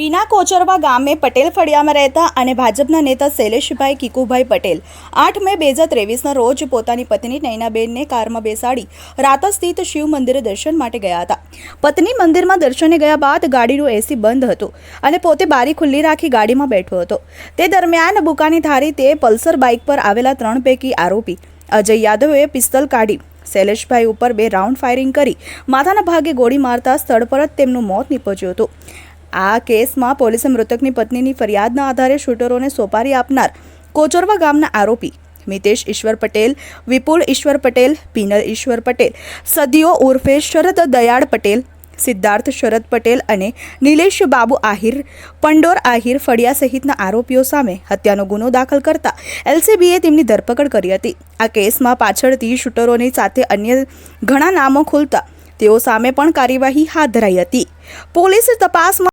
પીના કોચરવા ગામે પટેલ ફળિયામાં રહેતા અને ભાજપના નેતા શૈલેષભાઈ કિકુભાઈ પટેલ આઠ મે બે હજાર ત્રેવીસના રોજ પોતાની પત્ની નૈનાબેનને કારમાં બેસાડી રાતા સ્થિત શિવ મંદિરે દર્શન માટે ગયા હતા. પત્ની મંદિરમાં દર્શને ગયા બાદ ગાડીનું એસી બંધ હતું અને પોતે બારી ખુલ્લી રાખી ગાડીમાં બેઠો હતો. તે દરમિયાન બુકાની ધારી તે પલ્સર બાઇક પર આવેલા ત્રણ પૈકી આરોપી અજય યાદવે પિસ્તલ કાઢી, શૈલેષભાઈ ઉપર બે રાઉન્ડ ફાયરિંગ કરી, માથાના ભાગે ગોળી મારતા સ્થળ પર જ તેમનું મોત નીપજ્યું હતું. આ કેસમાં પોલીસે મૃતકની પત્નીની ફરિયાદના આધારે શૂટરોને સોપારી આપનાર કોચરવા ગામના આરોપી મિતેશ ઈશ્વર પટેલ, વિપુલ ઈશ્વર પટેલ, પિનલ ઈશ્વર પટેલ, સદીઓ ઉર્ફે શરદ દયાળ પટેલ, સિદ્ધાર્થ શરદ પટેલ અને નિલેશ બાબુ આહિર, પંડોર આહિર ફળિયા સહિતના આરોપીઓ સામે હત્યાનો ગુનો દાખલ કરતા એલસીબીએ તેમની ધરપકડ કરી હતી. આ કેસમાં પાછળથી શૂટરોની સાથે અન્ય ઘણા નામો ખુલતા તેઓ સામે પણ કાર્યવાહી હાથ ધરાઈ હતી. પોલીસ તપાસમાં